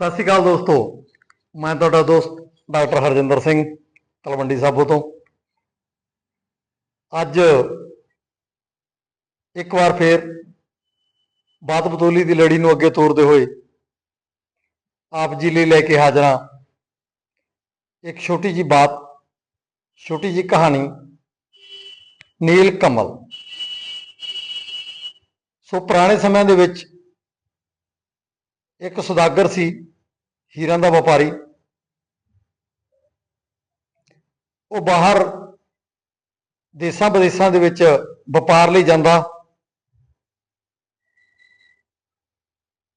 ਸਤਿ ਸ਼੍ਰੀ ਅਕਾਲ ਦੋਸਤੋ। ਮੈਂ ਤੁਹਾਡਾ ਦੋਸਤ ਡਾਕਟਰ ਹਰਜਿੰਦਰ ਸਿੰਘ, ਤਲਵੰਡੀ ਸਾਬੋ ਤੋਂ। ਅੱਜ ਇੱਕ ਵਾਰ ਫੇਰ ਬਾਤ ਬਤੋਲੀ ਦੀ ਲੜੀ ਨੂੰ ਅੱਗੇ ਤੋਰਦੇ ਹੋਏ ਆਪ ਜੀ ਲਈ ਲੈ ਕੇ ਹਾਜ਼ਰ ਹਾਂ। ਇੱਕ ਛੋਟੀ ਜੀ ਬਾਤ, ਛੋਟੀ ਜੀ ਕਹਾਣੀ, ਨੀਲ ਕਮਲ। ਸੋ ਪੁਰਾਣੇ ਸਮਿਆਂ ਦੇ ਵਿੱਚ ਇੱਕ ਸੁਦਾਗਰ ਸੀ, ਹੀਰਾਂ ਦਾ ਵਪਾਰੀ। ਉਹ ਬਾਹਰ ਦੇਸਾਂ ਵਿਦੇਸਾਂ ਦੇ ਵਿੱਚ ਵਪਾਰ ਲਈ ਜਾਂਦਾ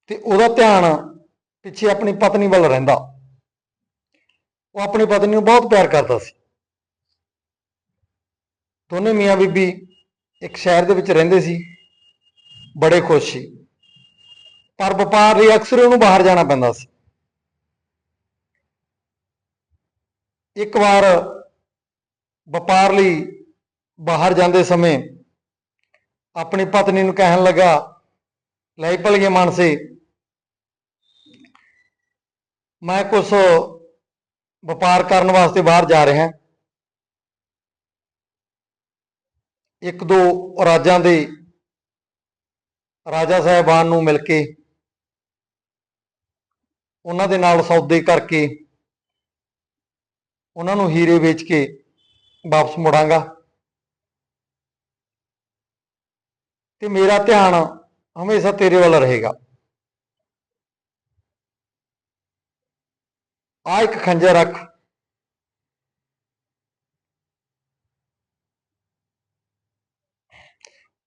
ਤੇ ਉਹਦਾ ਧਿਆਨ ਪਿੱਛੇ ਆਪਣੀ ਪਤਨੀ ਵੱਲ ਰਹਿੰਦਾ। ਉਹ ਆਪਣੀ ਪਤਨੀ ਨੂੰ ਬਹੁਤ ਪਿਆਰ ਕਰਦਾ ਸੀ। ਦੋਨੇ ਮੀਆਂ ਬੀਬੀ ਇੱਕ ਸ਼ਹਿਰ ਦੇ ਵਿੱਚ ਰਹਿੰਦੇ ਸੀ, ਬੜੇ ਖੁਸ਼ ਸੀ। ਪਰ ਵਪਾਰ ਲਈ ਅਕਸਰ ਉਹਨੂੰ ਬਾਹਰ ਜਾਣਾ ਪੈਂਦਾ ਸੀ। ਇੱਕ ਵਾਰ ਵਪਾਰ ਲਈ ਬਾਹਰ ਜਾਂਦੇ ਸਮੇਂ ਆਪਣੀ ਪਤਨੀ ਨੂੰ ਕਹਿਣ ਲੱਗਾ, ਲੈ ਭਲੀਏ ਮਾਨਸੇ, ਮੈਂ ਕੁਝ ਵਪਾਰ ਕਰਨ ਵਾਸਤੇ ਬਾਹਰ ਜਾ ਰਿਹਾ। ਇੱਕ ਦੋ ਰਾਜਾਂ ਦੇ ਰਾਜਾ ਸਾਹਿਬਾਨ ਨੂੰ ਮਿਲ ਕੇ ਉਹਨਾਂ ਦੇ ਨਾਲ ਸੌਦੇ ਕਰਕੇ ਉਹਨਾਂ ਨੂੰ ਹੀਰੇ ਵੇਚ ਕੇ ਵਾਪਸ ਮੁੜਾਂਗਾ। ਤੇ ਮੇਰਾ ਧਿਆਨ ਹਮੇਸ਼ਾ ਤੇਰੇ ਵੱਲ ਰਹੇਗਾ। ਆ ਇੱਕ ਖੰਜਰ ਰੱਖ।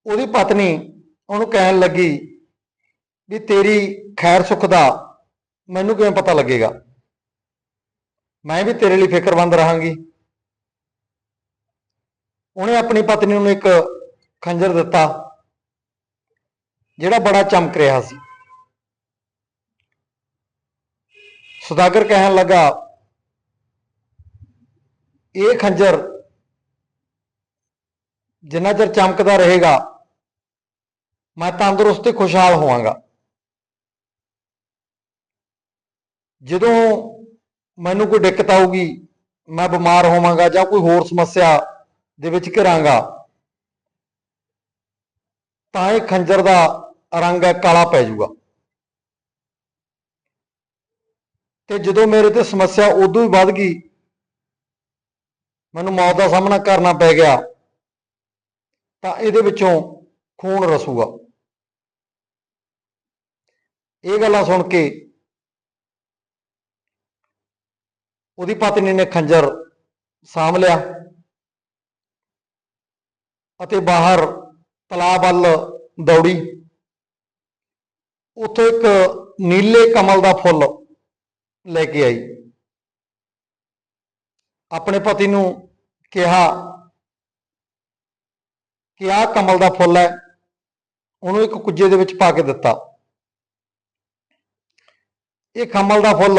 ਉਹਦੀ ਪਤਨੀ ਉਹਨੂੰ ਕਹਿਣ ਲੱਗੀ ਵੀ ਤੇਰੀ ਖੈਰ ਸੁੱਖ ਦਾ ਮੈਨੂੰ ਕਿਵੇਂ ਪਤਾ ਲੱਗੇਗਾ? ਮੈਂ ਵੀ ਤੇਰੇ ਲਈ ਫਿਕਰਮੰਦ ਰਹਾਂਗੀ। ਉਹਨੇ ਆਪਣੀ ਪਤਨੀ ਨੂੰ ਇੱਕ ਖੰਜਰ ਦਿੱਤਾ, ਜਿਹੜਾ ਬੜਾ ਚਮਕ ਰਿਹਾ ਸੀ। ਸੁਦਾਗਰ ਕਹਿਣ ਲੱਗਾ, ਇਹ ਖੰਜਰ ਜਿੰਨਾ ਚਿਰ ਚਮਕਦਾ ਰਹੇਗਾ, ਮੈਂ ਤੰਦਰੁਸਤ ਤੇ ਖੁਸ਼ਹਾਲ ਹੋਵਾਂਗਾ। ਜਦੋਂ ਮੈਨੂੰ ਕੋਈ ਦਿੱਕਤ ਆਊਗੀ, ਮੈਂ ਬਿਮਾਰ ਹੋਵਾਂਗਾ ਜਾਂ ਕੋਈ ਹੋਰ ਸਮੱਸਿਆ ਦੇ ਵਿੱਚ ਘਿਰਾਂਗਾ, ਤਾਂ ਇਹ ਖੰਜਰ ਦਾ ਰੰਗ ਹੈ ਕਾਲਾ ਪੈ ਜਾਊਗਾ। ਤੇ ਜਦੋਂ ਮੇਰੇ ਤੇ ਸਮੱਸਿਆ ਉਦੋਂ ਹੀ ਵੱਧ ਗਈ, ਮੈਨੂੰ ਮੌਤ ਦਾ ਸਾਹਮਣਾ ਕਰਨਾ ਪੈ ਗਿਆ, ਤਾਂ ਇਹਦੇ ਵਿੱਚੋਂ ਖੂਨ ਰਸੂਗਾ। ਇਹ ਗੱਲਾਂ ਸੁਣ ਕੇ ਉਹਦੀ ਪਤਨੀ ਨੇ ਖੰਜਰ ਸਾਂਭ ਲਿਆ ਅਤੇ ਬਾਹਰ ਤਲਾਬ ਵੱਲ ਦੌੜੀ। ਉੱਥੋਂ ਇੱਕ ਨੀਲੇ ਕਮਲ ਦਾ ਫੁੱਲ ਲੈ ਕੇ ਆਈ। ਆਪਣੇ ਪਤੀ ਨੂੰ ਕਿਹਾ, ਕਿ ਆਹ ਕਮਲ ਦਾ ਫੁੱਲ ਹੈ, ਉਹਨੂੰ ਇੱਕ ਕੁੱਜੇ ਦੇ ਵਿੱਚ ਪਾ ਕੇ ਦਿੱਤਾ। ਇਹ ਕਮਲ ਦਾ ਫੁੱਲ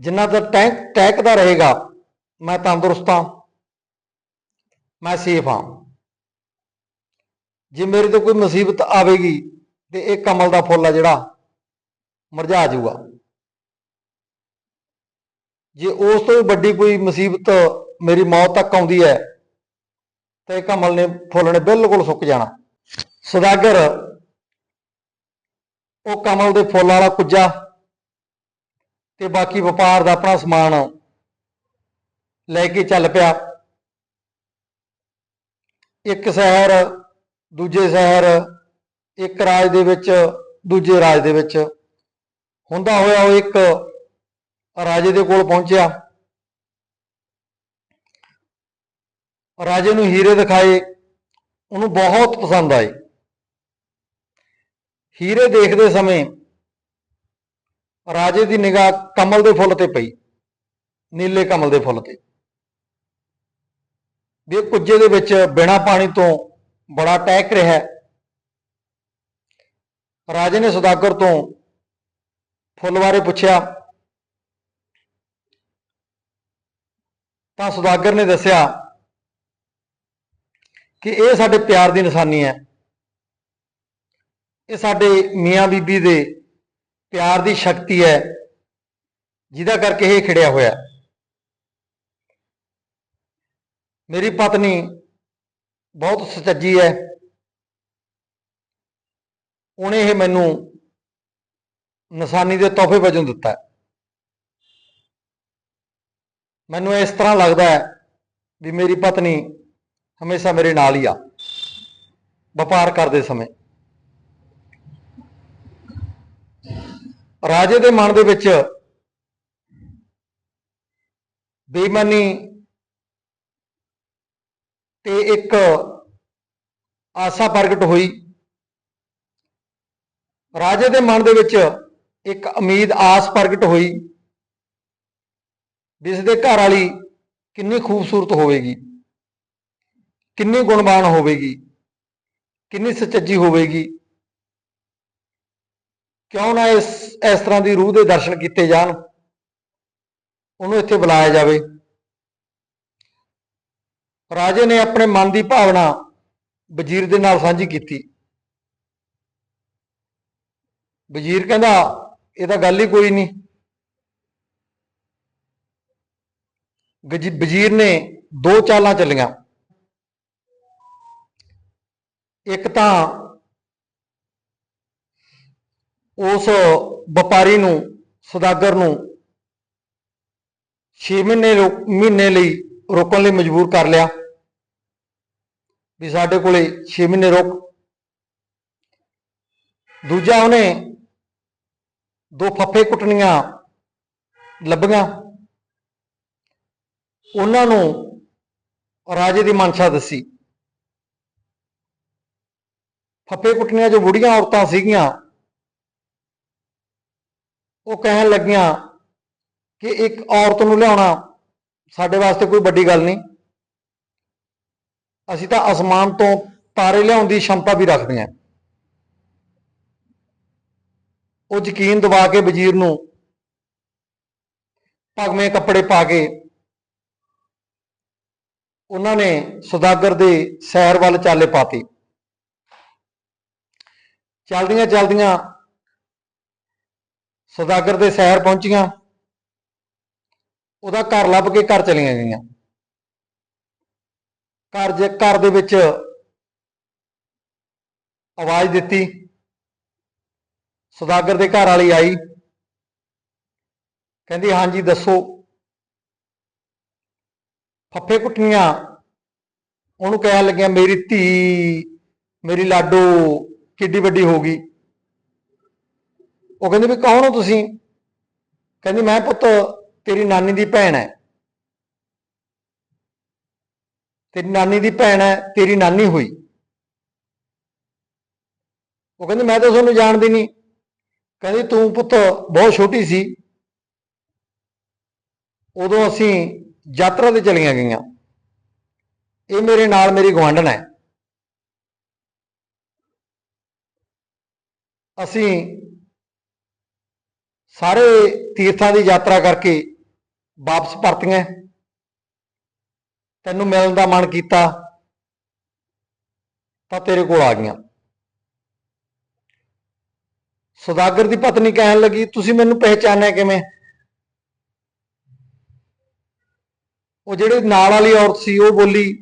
ਜਿੰਨਾ ਚਿਰ ਟੈਂਕ ਟਹਿਕਦਾ ਰਹੇਗਾ, ਮੈਂ ਤੰਦਰੁਸਤ ਹਾਂ, ਮੈਂ ਸੇਫ ਹਾਂ। ਜੇ ਮੇਰੇ ਤੇ ਕੋਈ ਮੁਸੀਬਤ ਆਵੇਗੀ, ਤੇ ਇਹ ਕਮਲ ਦਾ ਫੁੱਲ ਆ ਜਿਹੜਾ, ਮੁਰਝਾ ਜਾਊਗਾ। ਜੇ ਉਸ ਤੋਂ ਵੱਡੀ ਕੋਈ ਮੁਸੀਬਤ ਮੇਰੀ ਮੌਤ ਤੱਕ ਆਉਂਦੀ ਹੈ, ਤਾਂ ਇਹ ਕਮਲ ਨੇ ਫੁੱਲ ਨੇ ਬਿਲਕੁਲ ਸੁੱਕ ਜਾਣਾ। ਸੁਦਾਗਰ, ਉਹ ਕਮਲ ਦੇ ਫੁੱਲ ਵਾਲਾ ਕੁੱਜਾ ਤੇ ਬਾਕੀ ਵਪਾਰ ਦਾ ਆਪਣਾ ਸਮਾਨ ਲੈ ਕੇ ਚੱਲ ਪਿਆ। ਇੱਕ ਸ਼ਹਿਰ, ਦੂਜੇ ਸ਼ਹਿਰ, ਇੱਕ ਰਾਜ ਦੇ ਵਿੱਚ, ਦੂਜੇ ਰਾਜ ਦੇ ਵਿੱਚ। ਹੁੰਦਾ ਹੋਇਆ ਉਹ ਇੱਕ ਰਾਜੇ ਦੇ ਕੋਲ ਪਹੁੰਚਿਆ। ਰਾਜੇ ਨੂੰ ਹੀਰੇ ਦਿਖਾਏ। ਉਹਨੂੰ ਬਹੁਤ ਪਸੰਦ ਆਏ। ਹੀਰੇ ਦੇਖਦੇ ਸਮੇਂ ਰਾਜੇ ਦੀ ਨਿਗਾਹ ਕਮਲ ਦੇ ਫੁੱਲ ਤੇ ਪਈ। ਨੀਲੇ ਕਮਲ ਦੇ ਫੁੱਲ ਤੇ। ਵੀ ਇਹ ਕੁੱਜੇ ਦੇ ਵਿੱਚ ਬਿਨਾ ਪਾਣੀ ਤੋਂ ਬੜਾ ਟਹਿਕ ਰਿਹਾ। ਹੈ ਰਾਜੇ ਨੇ ਸੁਦਾਗਰ ਤੋਂ ਫੁੱਲ ਬਾਰੇ ਪੁੱਛਿਆ। ਤਾਂ ਸੁਦਾਗਰ ਨੇ ਦੱਸਿਆ ਕਿ ਇਹ ਸਾਡੇ ਪਿਆਰ ਦੀ ਨਿਸ਼ਾਨੀ ਹੈ। ਇਹ ਸਾਡੇ ਮੀਆਂ ਬੀਬੀ ਦੇ ਪਿਆਰ ਦੀ ਸ਼ਕਤੀ ਹੈ, ਜਿਹਦਾ ਕਰਕੇ ਇਹ ਖਿੜਿਆ ਹੋਇਆ ਮੇਰੀ ਪਤਨੀ ਬਹੁਤ ਸੁਚੱਜੀ ਹੈ। ਉਹਨੇ ਇਹ ਮੈਨੂੰ ਨਿਸ਼ਾਨੀ ਦੇ ਤੋਹਫੇ ਵਜੋਂ ਦਿੱਤਾ ਮੈਨੂੰ ਇਸ ਤਰ੍ਹਾਂ ਲੱਗਦਾ ਹੈ ਵੀ ਮੇਰੀ ਪਤਨੀ ਹਮੇਸ਼ਾ ਮੇਰੇ ਨਾਲ ਹੀ ਆ, ਵਪਾਰ ਕਰਦੇ ਸਮੇਂ। ਰਾਜੇ ਦੇ ਮਨ ਦੇ ਵਿੱਚ ਬੇਈਮਾਨੀ ਤੇ ਇੱਕ ਆਸਾ ਪ੍ਰਗਟ ਹੋਈ। ਰਾਜੇ ਦੇ ਮਨ ਦੇ ਵਿੱਚ ਇੱਕ ਉਮੀਦ, ਆਸ ਪ੍ਰਗਟ ਹੋਈ। ਵੀ ਦੇ ਘਰ ਵਾਲੀ ਕਿੰਨੀ ਖੂਬਸੂਰਤ ਹੋਵੇਗੀ, ਕਿੰਨੀ ਗੁਣਵਾਨ ਹੋਵੇਗੀ, ਕਿੰਨੀ ਸੁਚੱਜੀ ਹੋਵੇਗੀ। ਕਿਉਂ ਨਾ ਇਸ ਇਸ ਤਰ੍ਹਾਂ ਦੀ ਰੂਹ ਦੇ ਦਰਸ਼ਨ ਕੀਤੇ ਜਾਣ? ਉਹਨੂੰ ਇੱਥੇ ਬੁਲਾਇਆ ਜਾਵੇ। ਰਾਜੇ ਨੇ ਆਪਣੇ ਮਨ ਦੀ ਭਾਵਨਾ ਵਜ਼ੀਰ ਦੇ ਨਾਲ ਸਾਂਝੀ ਕੀਤੀ। ਵਜ਼ੀਰ ਕਹਿੰਦਾ, ਇਹ ਤਾਂ ਗੱਲ ਹੀ ਕੋਈ ਨਹੀਂ। ਗਜੀ- ਵਜ਼ੀਰ ਨੇ ਦੋ ਚਾਲਾਂ ਚੱਲੀਆਂ। ਇੱਕ ਤਾਂ ਉਸ ਵਪਾਰੀ ਨੂੰ, ਸੌਦਾਗਰ ਨੂੰ 6 ਮਹੀਨੇ ਰੋ- ਮਹੀਨੇ ਲਈ ਰੋਕਣ ਲਈ ਮਜਬੂਰ ਕਰ ਲਿਆ। ਵੀ ਸਾਡੇ ਕੋਲੇ 6 ਮਹੀਨੇ ਰੋਕ। ਦੂਜਾ ਉਹਨੇ ਦੋ ਫੱਫੇ ਕੁੱਟਣੀਆਂ ਲੱਭੀਆਂ। ਉਹਨਾਂ ਨੂੰ ਰਾਜੇ ਦੀ ਮਨਸ਼ਾ ਦੱਸੀ। ਫੱਫੇ ਕੁੱਟਣੀਆਂ ਜੋ ਬੁੜੀਆਂ ਔਰਤਾਂ ਸੀਗੀਆਂ ਉਹ ਕਹਿਣ ਲੱਗੀਆਂ ਕਿ ਇੱਕ ਔਰਤ ਨੂੰ ਲਿਆਉਣਾ ਸਾਡੇ ਵਾਸਤੇ ਕੋਈ ਵੱਡੀ ਗੱਲ ਨਹੀਂ। ਅਸੀਂ ਤਾਂ ਅਸਮਾਨ ਤੋਂ ਤਾਰੇ ਲਿਆਉਣ ਦੀ ਸ਼ਮਤਾ ਵੀ ਰੱਖਦੇ ਹਾਂ। ਉਹ ਯਕੀਨ ਦਿਵਾ ਕੇ ਵਜ਼ੀਰ ਨੂੰ ਭਗਵੇਂ ਕੱਪੜੇ ਪਾ ਕੇ ਉਹਨਾਂ ਨੇ ਸੁਦਾਗਰ ਦੇ ਸੈਰ ਵੱਲ ਚਾਲੇ ਪਾਤੀ। ਚਲਦੀਆਂ ਚਲਦੀਆਂ ਸੌਦਾਗਰ ਦੇ ਸ਼ਹਿਰ ਪਹੁੰਚੀਆਂ। ਉਹਦਾ ਘਰ ਲੱਭ ਕੇ ਘਰ ਚਲੀਆਂ ਗਈਆਂ। ਘਰ ਜੇ, ਘਰ ਦੇ ਵਿੱਚ ਆਵਾਜ਼ ਦਿੱਤੀ। ਸੌਦਾਗਰ ਦੇ ਘਰ ਵਾਲੀ ਆਈ। ਕਹਿੰਦੀ, ਹਾਂਜੀ, ਦੱਸੋ। ਫੱਫੇ ਕੁੱਟੀਆਂ ਉਹਨੂੰ ਕਹਿਣ ਲੱਗਿਆ, ਮੇਰੀ ਧੀ, ਮੇਰੀ ਲਾਡੋ ਕਿੱਡੀ ਵੱਡੀ ਹੋ ਗਈ। ਉਹ ਕਹਿੰਦੇ ਵੀ ਕੌਣ ਹੋ ਤੁਸੀਂ? ਕਹਿੰਦੀ ਮੈਂ ਪੁੱਤ ਤੇਰੀ ਨਾਨੀ ਦੀ ਭੈਣ ਹੈ। ਤੇਰੀ ਨਾਨੀ ਦੀ ਭੈਣ ਹੈ, ਤੇਰੀ ਨਾਨੀ ਹੋਈ। ਉਹ ਕਹਿੰਦੀ ਮੈਂ ਤਾਂ ਤੁਹਾਨੂੰ ਜਾਣਦੀ ਨਹੀਂ। ਕਹਿੰਦੀ ਤੂੰ ਪੁੱਤ ਬਹੁਤ ਛੋਟੀ ਸੀ। ਉਦੋਂ ਅਸੀਂ ਯਾਤਰਾ ਤੇ ਚਲੀਆਂ ਗਈਆਂ। ਇਹ ਮੇਰੇ ਨਾਲ ਮੇਰੀ ਗਵਾਂਢਣ ਹੈ। ਅਸੀਂ ਸਾਰੇ ਤੀਰਥਾਂ ਦੀ ਯਾਤਰਾ ਕਰਕੇ ਵਾਪਸ ਪਰਤੀਆਂ। ਤੈਨੂੰ ਮਿਲਣ ਦਾ ਮਨ ਕੀਤਾ ਤਾਂ ਤੇਰੇ ਕੋਲ ਆ ਗਈਆਂ। ਸੁਦਾਗਰ ਦੀ ਪਤਨੀ ਕਹਿਣ ਲੱਗੀ, ਤੁਸੀਂ ਮੈਨੂੰ ਪਹਿਚਾਨਿਆ ਕਿਵੇਂ? ਉਹ ਜਿਹੜੀ ਨਾਲ ਵਾਲੀ ਔਰਤ ਸੀ, ਉਹ ਬੋਲੀ,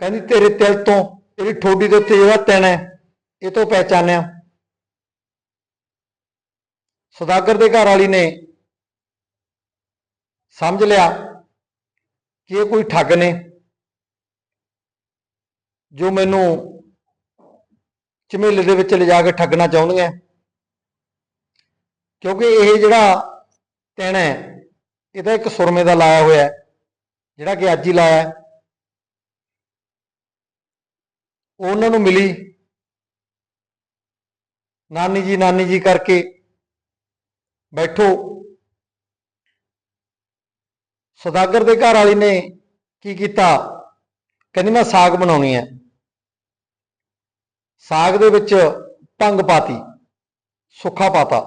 ਕਹਿੰਦੀ ਤੇਰੇ ਤਿਲ ਤੋਂ, ਤੇਰੀ ਠੋਡੀ ਦੇ ਉੱਤੇ ਜਿਹੜਾ ਤਿਣ ਹੈ, ਇਹ ਤੋਂ ਪਹਿਚਾਨਿਆ। ਸੁਦਾਗਰ ਦੇ ਘਰ ਵਾਲੀ ਨੇ ਸਮਝ ਲਿਆ ਕਿ ਇਹ ਕੋਈ ਠੱਗ ਨੇ, ਜੋ ਮੈਨੂੰ ਝਮੇਲੇ ਦੇ ਵਿੱਚ ਲਿਜਾ ਕੇ ਠੱਗਣਾ ਚਾਹੁੰਦੀਆਂ। ਕਿਉਂਕਿ ਇਹ ਜਿਹੜਾ ਤਿਣ ਹੈ, ਇਹਦਾ ਇੱਕ ਸੁਰਮੇ ਦਾ ਲਾਇਆ ਹੋਇਆ ਹੈ, ਜਿਹੜਾ ਕਿ ਅੱਜ ਹੀ ਲਾਇਆ ਹੈ। ਉਹਨਾਂ ਨੂੰ ਮਿਲੀ। ਨਾਨੀ ਜੀ ਨਾਨੀ ਜੀ ਕਰਕੇ ਬੈਠੋ। ਸੌਦਾਗਰ ਦੇ ਘਰ ਵਾਲੀ ਨੇ ਕੀ ਕੀਤਾ? ਕਹਿੰਦੀ, ਮੈਂ ਸਾਗ ਬਣਾਉਣੀ ਹੈ। ਸਾਗ ਦੇ ਵਿੱਚ ਭੰਗ ਪਾਤੀ, ਸੁੱਖਾ ਪਾਤਾ।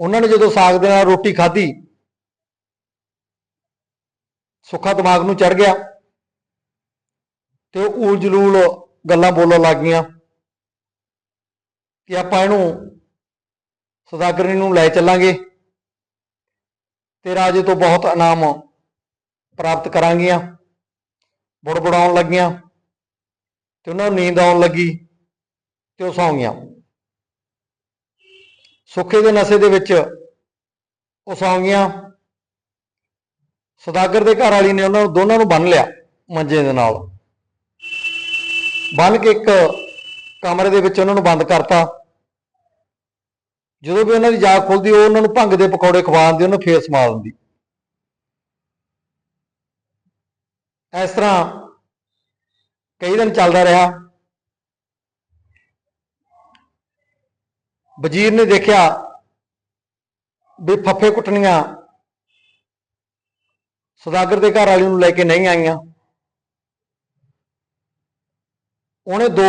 ਉਹਨਾਂ ਨੇ ਜਦੋਂ ਸਾਗ ਦੇ ਨਾਲ ਰੋਟੀ ਖਾਧੀ, ਸੁੱਖਾ ਦਿਮਾਗ ਨੂੰ ਚੜ ਗਿਆ ਤੇ ਉਹ ਊਲ ਜਲੂਲ ਗੱਲਾਂ ਬੋਲਣ ਲੱਗ ਗਈਆਂ ਕਿ ਆਪਾਂ ਇਹਨੂੰ ਸੌਦਾਗਰਨੀ ਨੂੰ ਲੈ ਚੱਲਾਂਗੇ। ਤੇ ਰਾਜੇ ਤੋਂ ਬਹੁਤ ਇਨਾਮ ਪ੍ਰਾਪਤ ਕਰਾਂਗੀਆਂ। ਬੁੜਬੁੜਾਉਣ ਲੱਗੀਆਂ ਤੇ ਉਹਨਾਂ ਨੂੰ ਨੀਂਦ ਆਉਣ ਲੱਗੀ ਤੇ ਉਹ ਸੌਂ ਗਈਆਂ। ਸੁੱਖੇ ਦੇ ਨਸ਼ੇ ਦੇ ਵਿੱਚ ਉਹ ਸੌਂ ਗਈਆਂ। ਸੌਦਾਗਰ ਦੇ ਘਰ ਵਾਲੀ ਨੇ ਉਹਨਾਂ ਨੂੰ ਦੋਨਾਂ ਨੂੰ ਬੰਨ ਲਿਆ ਮੰਜੇ ਦੇ ਨਾਲ। ਬੰਨ ਕੇ ਇੱਕ ਕਮਰੇ ਦੇ ਵਿੱਚ ਉਹਨਾਂ ਨੂੰ ਬੰਦ ਕਰਤਾ। ਜਦੋਂ ਵੀ ਉਹਨਾਂ ਦੀ ਜਾਗ ਖੁੱਲਦੀ, ਉਹ ਉਹਨਾਂ ਨੂੰ ਭੰਗ ਦੇ ਪਕੌੜੇ ਖਵਾਉਂਦੀ ਉਹਨੂੰ ਫੇਰ ਸਮਾ ਦਿੰਦੀ ਇਸ ਤਰ੍ਹਾਂ ਕਈ ਦਿਨ ਚੱਲਦਾ ਰਿਹਾ। ਵਜ਼ੀਰ ਨੇ ਦੇਖਿਆ ਵੀ ਫੱਫੇ ਕੁੱਟਣੀਆਂ ਸੌਦਾਗਰ ਦੇ ਘਰ ਵਾਲੀ ਨੂੰ ਲੈ ਕੇ ਨਹੀਂ ਆਈਆਂ। ਉਹਨੇ ਦੋ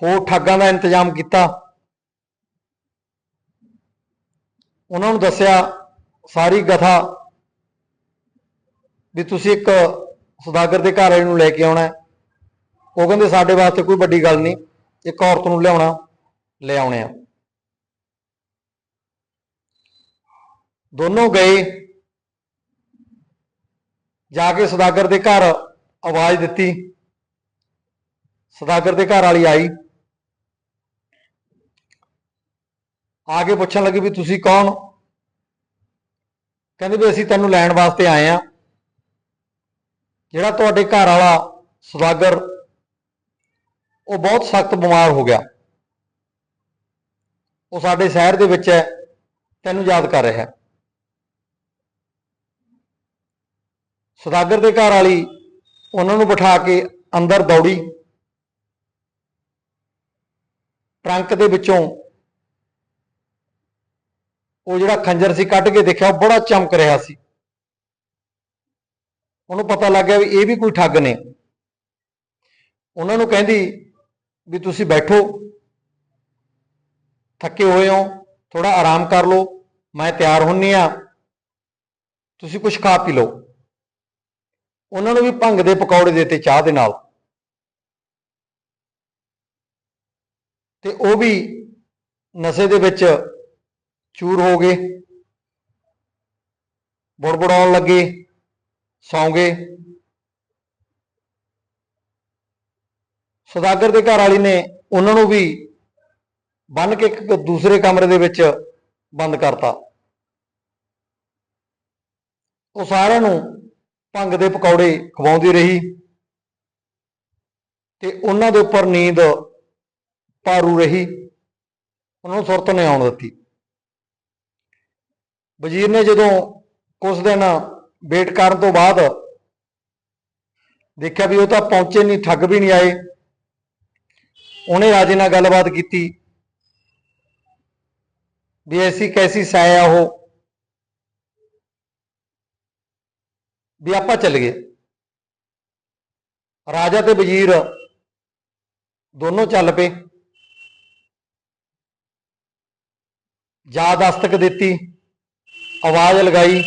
ਹੋਰ ਠੱਗਾਂ ਦਾ ਇੰਤਜ਼ਾਮ ਕੀਤਾ। ਉਹਨਾਂ ਨੂੰ ਦੱਸਿਆ, ਸਾਰੀ ਕਥਾ ਵੀ ਤੁਸੀਂ ਇੱਕ ਸੌਦਾਗਰ ਦੇ ਘਰ ਵਾਲੇ ਨੂੰ ਲੈ ਕੇ ਆਉਣਾ ਉਹ ਕਹਿੰਦੇ, ਸਾਡੇ ਵਾਸਤੇ ਕੋਈ ਵੱਡੀ ਗੱਲ ਨਹੀਂ, ਇੱਕ ਔਰਤ ਨੂੰ ਲਿਆਉਣਾ, ਲੈ ਆਉਣੇ ਆ। ਦੋਨੋਂ ਗਏ। ਜਾ ਕੇ ਸੌਦਾਗਰ ਦੇ ਘਰ ਆਵਾਜ਼ ਦਿੱਤੀ। ਸੌਦਾਗਰ ਦੇ ਘਰ ਵਾਲੀ ਆਈ। ਆ ਕੇ ਪੁੱਛਣ ਲੱਗੇ ਵੀ ਤੁਸੀਂ ਕੌਣ? ਕਹਿੰਦੇ ਵੀ ਅਸੀਂ ਤੈਨੂੰ ਲੈਣ ਵਾਸਤੇ ਆਏ ਆ ਜਿਹੜਾ ਤੁਹਾਡੇ ਘਰ ਵਾਲਾ ਸੌਦਾਗਰ ਉਹ ਬਹੁਤ ਸਖਤ ਬਿਮਾਰ ਹੋ ਗਿਆ। ਉਹ ਸਾਡੇ ਸ਼ਹਿਰ ਦੇ ਵਿੱਚ ਹੈ, ਤੈਨੂੰ ਯਾਦ ਕਰ ਰਿਹਾ ਹੈ। ਸੌਦਾਗਰ ਦੇ ਘਰ ਵਾਲੀ ਉਹਨਾਂ ਨੂੰ ਬਿਠਾ ਕੇ ਅੰਦਰ ਦੌੜੀ। ਟਰੰਕ ਦੇ ਵਿੱਚੋਂ ਉਹ ਜਿਹੜਾ ਖੰਜਰ ਸੀ ਕੱਢ ਕੇ ਦੇਖਿਆ, ਉਹ ਬੜਾ ਚਮਕ ਰਿਹਾ ਸੀ। ਉਹਨੂੰ ਪਤਾ ਲੱਗ ਗਿਆ ਵੀ ਇਹ ਵੀ ਕੋਈ ਠੱਗ ਨੇ। ਉਹਨਾਂ ਨੂੰ ਕਹਿੰਦੀ ਵੀ ਤੁਸੀਂ ਬੈਠੋ, ਥੱਕੇ ਹੋਏ ਹੋ ਥੋੜਾ ਆਰਾਮ ਕਰ ਲਓ, ਮੈਂ ਤਿਆਰ ਹੁੰਨੀ ਆ, ਤੁਸੀਂ ਕੁਝ ਖਾ ਪੀ ਲਓ। ਉਹਨਾਂ ਨੂੰ ਵੀ ਭੰਗ ਦੇ ਪਕੌੜੇ ਦਿੱਤੇ ਚਾਹ ਦੇ ਨਾਲ। ਤੇ ਉਹ ਵੀ ਨਸ਼ੇ ਦੇ ਵਿੱਚ ਚੂਰ ਹੋ ਗਏ। ਬੁੜਬੁੜਾਉਣ ਲੱਗੇ, ਸੌਂ ਗਏ। ਸੌਦਾਗਰ ਦੇ ਘਰ ਵਾਲੀ ਨੇ ਉਹਨਾਂ ਨੂੰ ਵੀ ਬੰਨ ਕੇ ਇੱਕ ਦੂਸਰੇ ਕਮਰੇ ਦੇ ਵਿੱਚ ਬੰਦ ਕਰਤਾ। ਉਹ ਸਾਰਿਆਂ ਨੂੰ ਭੰਗ ਦੇ ਪਕੌੜੇ ਖਵਾਉਂਦੀ ਰਹੀ ਤੇ ਉਹਨਾਂ ਦੇ ਉੱਪਰ ਨੀਂਦ ਭਾਰੂ ਰਹੀ। ਉਹਨਾਂ ਨੂੰ ਸੁਰਤ ਨੇ ਆਉਣ ਦਿੱਤੀ। ਵਜ਼ੀਰ ਨੇ ਜਦੋਂ ਕੁਝ ਦਿਨ ਵੇਟ ਕਰਨ ਤੋਂ ਬਾਅਦ ਦੇਖਿਆ ਵੀ ਉਹ ਤਾਂ ਪਹੁੰਚੇ ਨਹੀਂ, ਠੱਗ ਵੀ ਨਹੀਂ ਆਏ, ਉਹਨੇ ਰਾਜੇ ਨਾਲ ਗੱਲਬਾਤ ਕੀਤੀ ਵੀ ਐਸੀ ਕੈਸੀ ਸਾਇਆ ਉਹ, ਵੀ ਆਪਾਂ ਚੱਲ ਗਏ। ਰਾਜਾ ਤੇ ਵਜ਼ੀਰ ਦੋਨੋਂ ਚੱਲ ਪਏ। ਜਾ ਦਸਤਕ ਦਿੱਤੀ। ਆਵਾਜ਼ ਲਗਾਈ।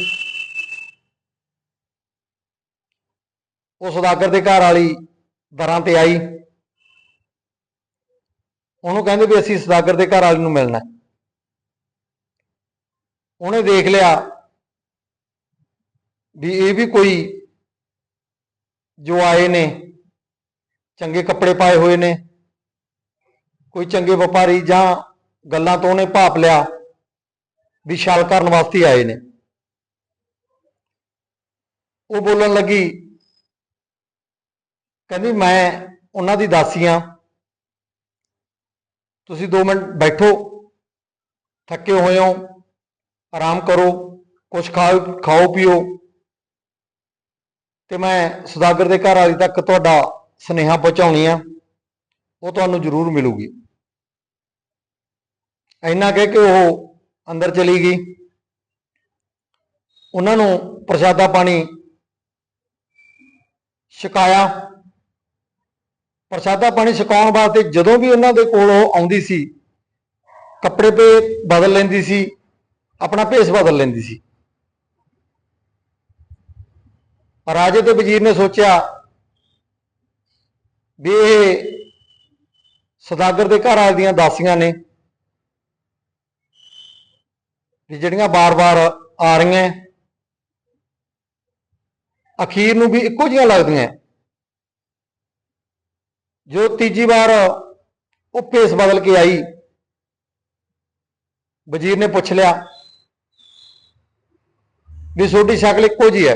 ਉਹ ਸੌਦਾਗਰ ਦੇ ਘਰ ਵਾਲੀ ਦਰਾਂ ਤੇ ਆਈ। ਉਹਨੂੰ ਕਹਿੰਦੇ ਵੀ ਅਸੀਂ ਸੌਦਾਗਰ ਦੇ ਘਰ ਵਾਲੀ ਨੂੰ ਮਿਲਣਾ। ਉਹਨੇ ਦੇਖ ਲਿਆ ਵੀ ਇਹ ਵੀ ਕੋਈ ਜੋ ਆਏ ਨੇ, ਚੰਗੇ ਕੱਪੜੇ ਪਾਏ ਹੋਏ ਨੇ, ਕੋਈ ਚੰਗੇ ਵਪਾਰੀ ਜਾਂ ਗੱਲਾਂ ਤੋਂ ਉਹਨੇ ਭਾਪ ਲਿਆ। ਵਿਸ਼ਾਲ ਕਰਨ ਵਾਸਤੇ ਆਏ ਨੇ। ਉਹ ਬੋਲਣ ਲੱਗੀ, ਕਹਿੰਦੀ, ਮੈਂ ਉਹਨਾਂ ਦੀ ਦਾਸੀ ਹਾਂ ਤੁਸੀਂ 2 ਮਿੰਟ ਬੈਠੋ, ਥੱਕੇ ਹੋਏ ਹੋ, ਆਰਾਮ ਕਰੋ ਕੁਝ ਖਾਓ ਖਾਓ, ਪੀਓ। ਤੇ ਮੈਂ ਸੁਦਾਗਰ ਦੇ ਘਰ ਵਾਲੀ ਤੱਕ ਤੁਹਾਡਾ ਸੁਨੇਹਾ ਪਹੁੰਚਾਉਣੀ ਆ। ਉਹ ਤੁਹਾਨੂੰ ਜ਼ਰੂਰ ਮਿਲੂਗੀ। ਇੰਨਾ ਕਹਿ ਕੇ ਉਹ ਅੰਦਰ ਚਲੀ ਗਈ। ਉਹਨਾਂ ਨੂੰ ਪ੍ਰਸ਼ਾਦਾ ਪਾਣੀ ਛਕਾਇਆ। ਪ੍ਰਸ਼ਾਦਾ ਪਾਣੀ ਛਕਾਉਣ ਵਾਸਤੇ ਜਦੋਂ ਵੀ ਉਹਨਾਂ ਦੇ ਕੋਲ ਉਹ ਆਉਂਦੀ ਸੀ, ਕੱਪੜੇ ਪੇ ਬਦਲ ਲੈਂਦੀ ਸੀ, ਆਪਣਾ ਭੇਸ ਬਦਲ ਲੈਂਦੀ ਸੀ। ਰਾਜੇ ਤੇ ਵਜ਼ੀਰ ਨੇ ਸੋਚਿਆ ਵੀ ਇਹ ਸੌਦਾਗਰ ਦੇ ਘਰ ਵਾਲੇ ਦੀਆਂ ਦਾਸੀਆਂ ਨੇ ਵੀ ਜਿਹੜੀਆਂ ਬਾਰ-ਬਾਰ ਆ ਰਹੀਆਂ ਅਖੀਰ ਨੂੰ ਵੀ ਇੱਕੋ ਜਿਹੀਆਂ ਲੱਗਦੀਆਂ ਜੋ ਤੀਜੀ ਵਾਰ ਉਹ ਭੇਸ ਬਦਲ ਕੇ ਆਈ, ਵਜ਼ੀਰ ਨੇ ਪੁੱਛ ਲਿਆ ਵੀ ਤੁਹਾਡੀ ਸ਼ਕਲ ਇੱਕੋ ਜਿਹੀ ਹੈ